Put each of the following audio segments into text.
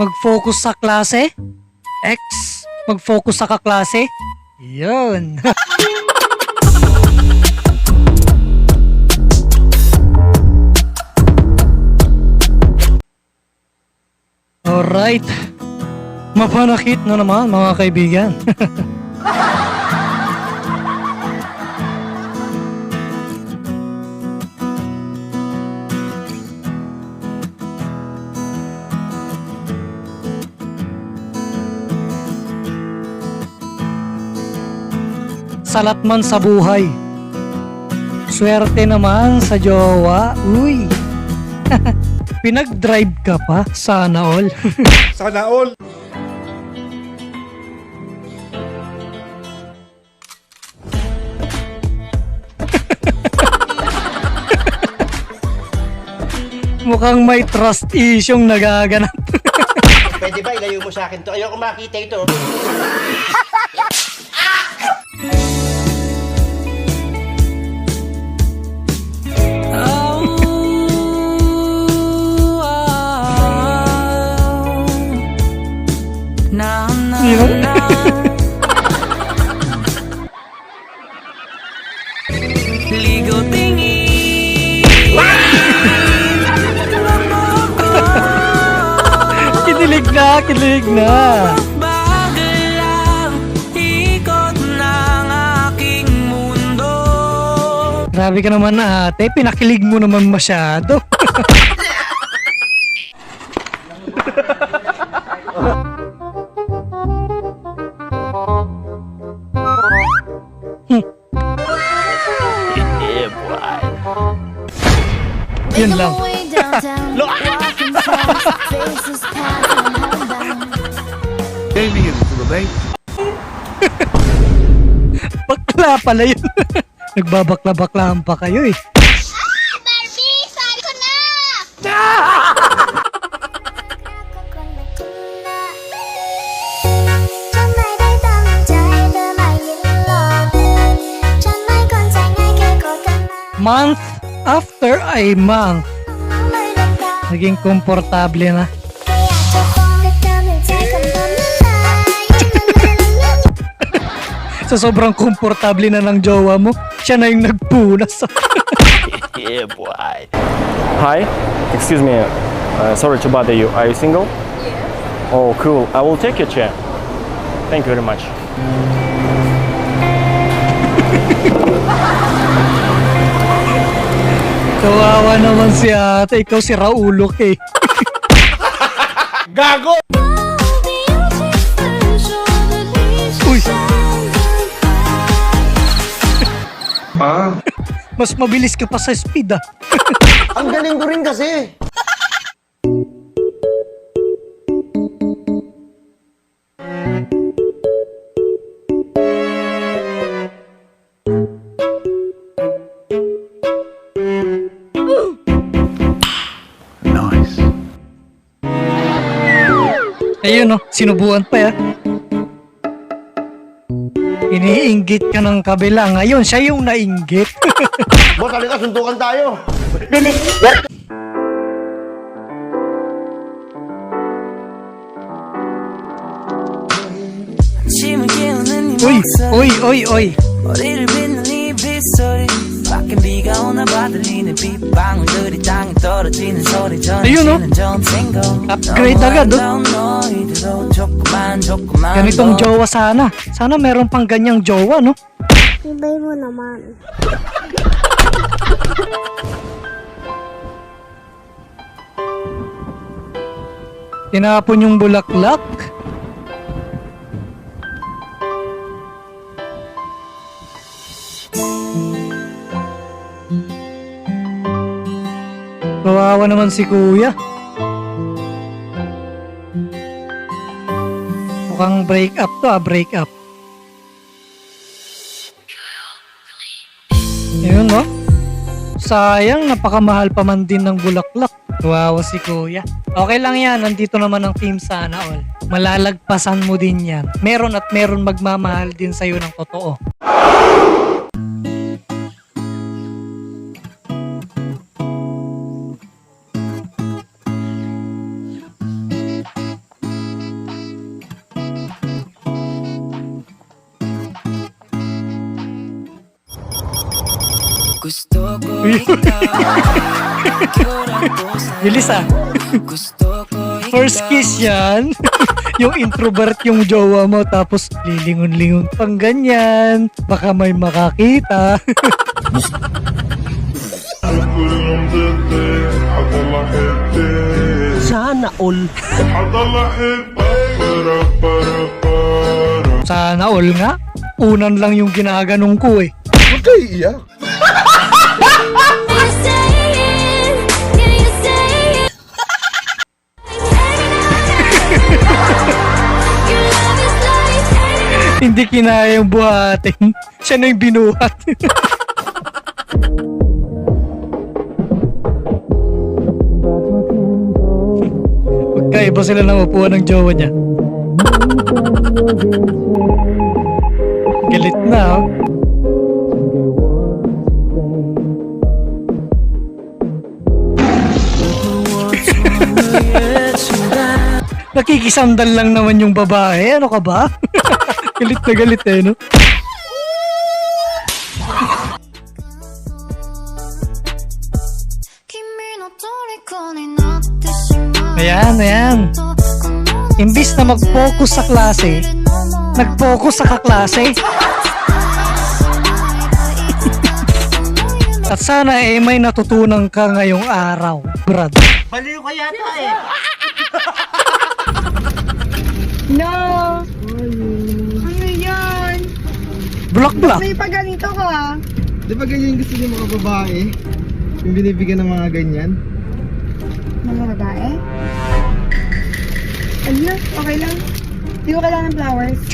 Mag-focus sa klase. X, mag-focus sa kaklase. Yun. Alright. Mapanakit na naman mga kaibigan. Salat man sa buhay. Swerte naman sa jowa. Uy. Pinag-drive ka pa? Sana all. Sana all. Mukhang may trust issue nagaganap. Pwede ba ilayo mo sa akin to? Ayoko makita ito. Yun. Ligo tingin Kinilig na, kinilig na. Bagal lang Ikot ng aking mundo Grabe ka naman ate, pinakilig mo naman masyado. Yun lang. Gaming is to the bank. Bakla pala yun. Nagbabakla-baklahan pa kayo eh. month after a month, naging komportable na. sa so, sobrang komportable na ng jowa mo, siya na yung nagpunas. yeah, boy. Hi, excuse me. Uh, sorry to bother you. Are you single? Yes. Oh, cool. I will take your chair. Thank you very much. Kawawa naman si ate, ikaw si Raulok eh. Gago! Uy, mas mabilis ka pa sa speed ah. Ang galing ko rin kasi. Ayun oh, sinubuan pa ya. Iniinggit ka ng kabila. Ngayon, siya yung nainggit. Boss, halika, suntukan tayo. Uy, uy, uy, uy. 밖엔 비가 오나 봐 들리는 빗방울들이 땅에 떨어지는 소리 Ayun, oh. 전해지는 전생고 Upgrade agad, oh. 너희들도 조금만 조금만 Ganitong 더 jowa sana. Sana meron pang ganyang jowa, no? Ibay mo naman. Tinapon yung bulaklak. Kawawa naman si kuya. Mukhang break up to ah, break up. Yun no? Sayang, napakamahal pa man din ng bulaklak. Kawawa si kuya. Okay lang yan, nandito naman ang team sana all. Malalagpasan mo din yan. Meron at meron magmamahal din sa'yo ng totoo. Bilis ah. First kiss yan. yung introvert yung jowa mo tapos lilingon-lingon pang ganyan. Baka may makakita. Sana all. Sana all nga. Unan lang yung ginaganong ko eh. You say it, Hindi kinaya yung buhatin. Siya na yung binuhat. Magkaiba sila ng upuan ng jowa niya. Galit na oh. Nakikisandal lang naman yung babae. Ano ka ba? galit na galit eh, no? Ayan, ayan. Imbis na mag-focus sa klase, nag-focus sa kaklase. At sana eh may natutunan ka ngayong araw, brad. Baliw ka yata eh. no! Block block. May paganito ko ah. Di ba ganyan yung gusto niyo mga babae? Yung binibigyan ng mga ganyan? Mga babae? Ano? Okay lang. Hindi ko kailangan ng flowers.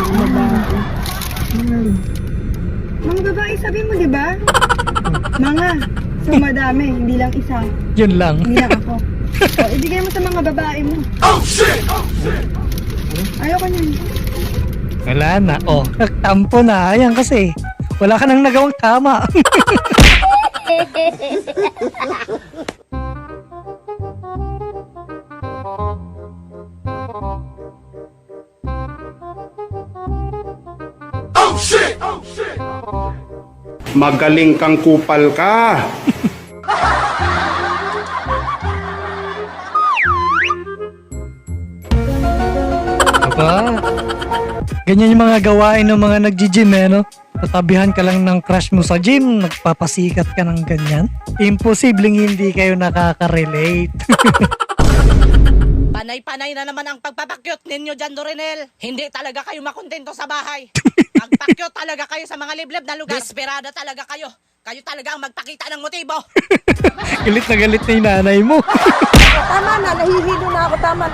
Mga babae. Mga babae, sabi mo, di ba? Mga. So, madami. Hindi lang isa. Yun lang. Hindi lang ako. O, ibigay mo sa mga babae mo. Oh, shit! Oh, shit! Ayoko niyan. Wala na. Oh, nagtampo na. Ayan kasi. Wala ka nang nagawang tama. Magaling kang kupal ka. Ganyan yung mga gawain ng mga nag-gym eh, no? Tatabihan ka lang ng crush mo sa gym, nagpapasikat ka ng ganyan. Imposibleng hindi kayo nakaka-relate. Panay-panay na naman ang pagpapakyot ninyo dyan, Dorinel. Hindi talaga kayo makontento sa bahay. Magpakyot talaga kayo sa mga liblib na lugar. Desperada talaga kayo. Kayo talaga ang magpakita ng motibo. galit na galit na yung nanay mo. Tama na, nahihilo na ako. Tama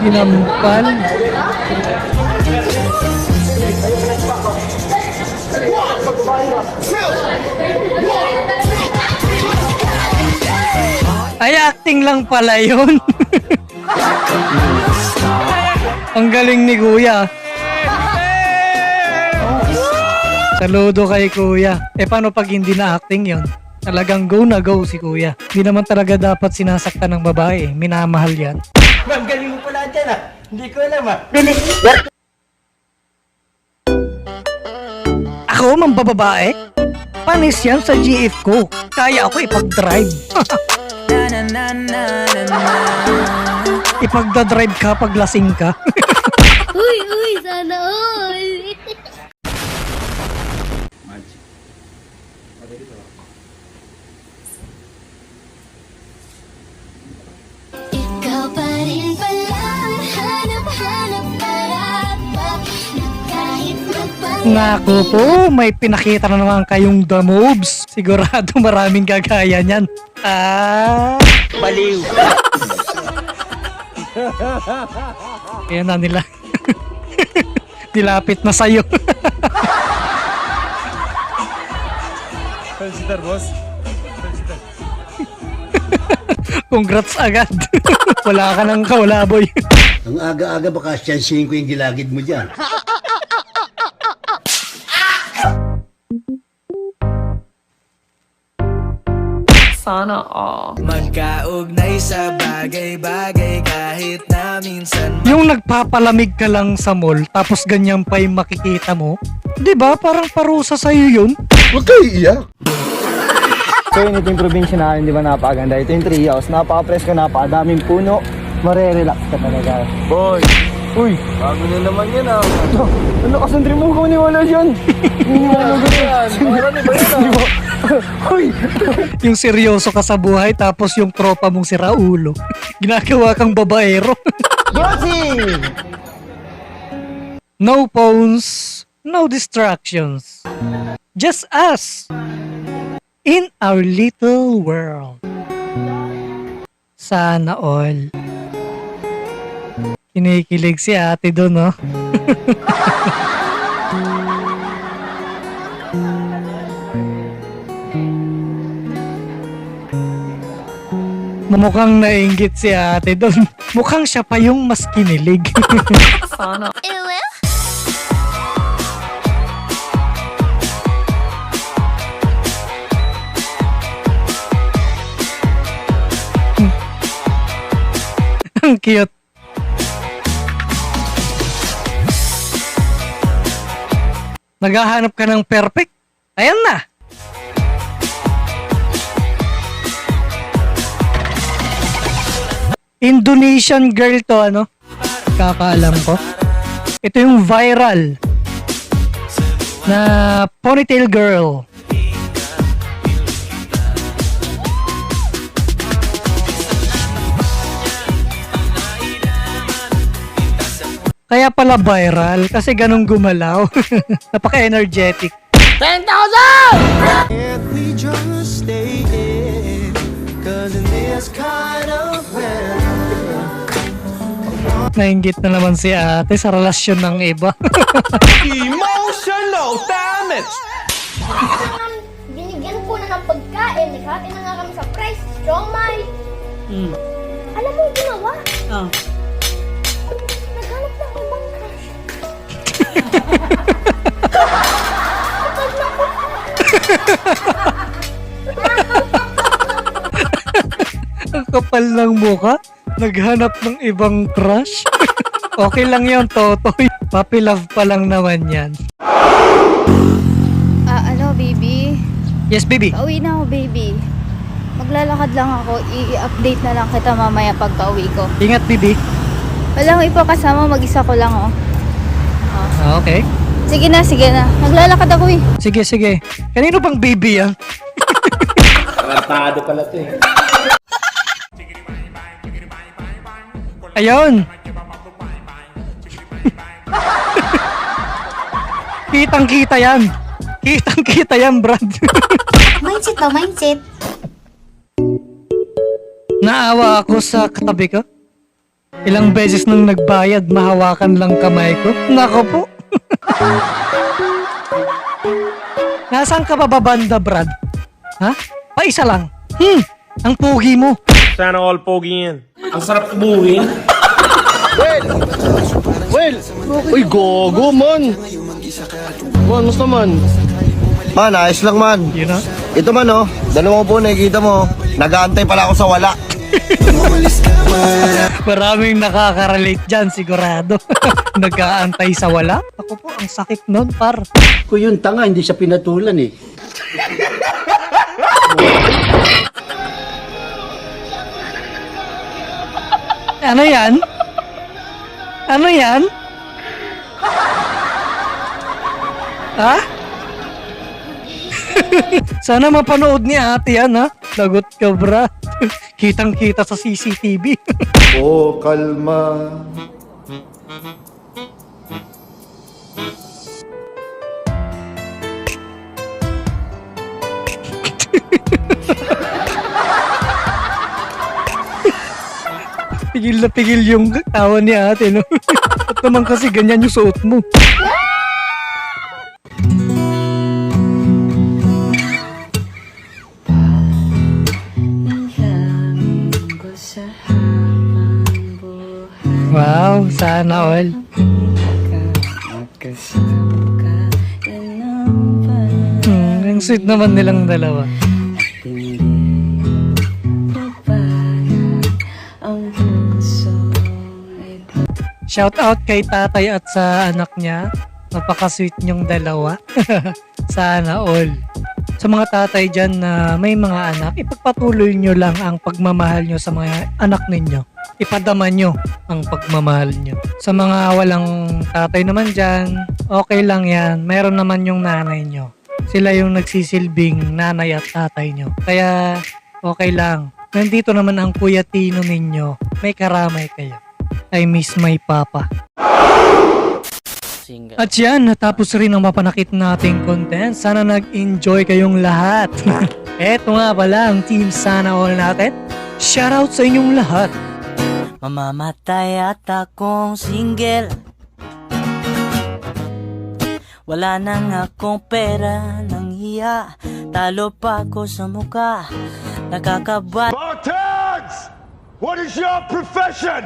Sinampal. Ay, acting lang pala yun. Ang galing ni Kuya. Saludo kay Kuya. Eh, paano pag hindi na acting yon? Talagang go na go si Kuya. Hindi naman talaga dapat sinasaktan ng babae. Minamahal yan. Ma'am, galing mo pala dyan ah. Hindi ko alam ah. Ako, mambababae? Panis yan sa GF ko. Kaya ako ipag-drive. Ipagdadrive ka pag lasing ka. Uy, uy, sana all. Ikaw pa rin pala ang hanap-hanap para ba na kahit magpag Naku po, may pinakita na naman kayong the moves. Sigurado maraming gagaya niyan. Ah, Baliw. Ayan na nila. Dilapit na sa'yo. Felicitar, boss. Congrats agad. Wala ka nang kawalaboy. Ang aga-aga baka siyansihin ko yung gilagid mo dyan. Sana all. Magkaugnay sa bagay-bagay kahit na minsan Yung nagpapalamig ka lang sa mall, tapos ganyan pa yung makikita mo. 'Di ba Parang parusa sa'yo yun. Huwag kayo iiyak. So yun, ito yung probinsya namin, di ba napakaganda. Ito yung tree house, napaka-presko, napakadaming puno. Marerelax ka talaga. Boy! Uy! Bago na naman yan ah. Ano, ano kasandri mo kung niwala yan? Niwala ko yan. Marami ba yan ah? Uy! Yung seryoso ka sa buhay, tapos yung tropa mong si Raulo. Ginagawa kang babaero. Bossing! no phones, no distractions. Just us. In our little world. Sana all. Kinikilig si ate doon, no? Mukhang nainggit si ate doon. Mukhang siya pa yung mas kinilig. Sana cute. Naghahanap ka ng perfect? Ayan na. Indonesian girl to ano? Kakaalam ko. Ito yung viral na ponytail girl. Kaya pala viral kasi ganun gumalaw. Napaka-energetic. Nainggit na naman si ate sa relasyon ng iba. Emotional damage! Binigyan ko na ng pagkain. Naghati na nga kami sa price. Siomay. Alam mo yung ginawa? Oh. Ang kapal ng muka. Naghanap ng ibang crush. okay lang yon Totoy. Papi love pa lang naman yan. Ah, ano, baby? Yes, baby. Pauwi na ako, baby. Maglalakad lang ako. I-update na lang kita mamaya pagka uwi ko. Ingat, baby. Walang iba kasama, mag-isa ko lang, oh. Ah, okay. Sige na, sige na. Maglalakad ako, eh. Sige, sige. Kanino bang baby yan? Tarantado pala to eh. Ayun. Kitang kita yan. Kitang kita yan, Brad. Mindset ba? Mindset? Naawa ako sa katabi ko. Ilang beses nang nagbayad, mahawakan lang kamay ko. Nako po. Nasaan ka ba babanda, Brad? Ha? Paisa lang. Hmm, ang pugi mo. Sana all pogi yan. Well! Uy, gogo man! Man, musta man? Man, ayos lang man. You know? Ito man oh, dalawang po nakikita mo. Nag-aantay pala ako sa wala. Maraming nakaka-relate dyan, sigurado. Nag-aantay sa wala. Ako po, ang sakit nun, par. Kung yung tanga, hindi siya pinatulan eh. Ano yan? Ano yan? Ha? Sana mapanood ni ate yan, ha? Lagot ka, bra. Kitang-kita sa CCTV. Oh, kalma. pigil na pigil yung tawa ni ate, no? At naman kasi ganyan yung suot mo. Wow, sana all. Hmm, ang sweet naman nilang dalawa. Shout out kay tatay at sa anak niya. Napaka-sweet niyong dalawa. sana all. Sa mga tatay dyan na may mga anak, ipagpatuloy nyo lang ang pagmamahal nyo sa mga anak ninyo Ipadama nyo ang pagmamahal nyo. Sa mga walang tatay naman dyan, okay lang yan. Meron naman yung nanay nyo. Sila yung nagsisilbing nanay at tatay nyo. Kaya okay lang. Nandito naman ang kuya Tino ninyo. May karamay kayo. I miss my papa. At yan, natapos rin ang mapanakit nating content. Sana nag-enjoy kayong lahat. Eto nga pala ang Team Sana All natin. Shoutout sa inyong lahat. Mamamatay at akong single Wala nang akong pera ng hiya Talo pa ako sa muka Nakakaba Bartags! What is your profession?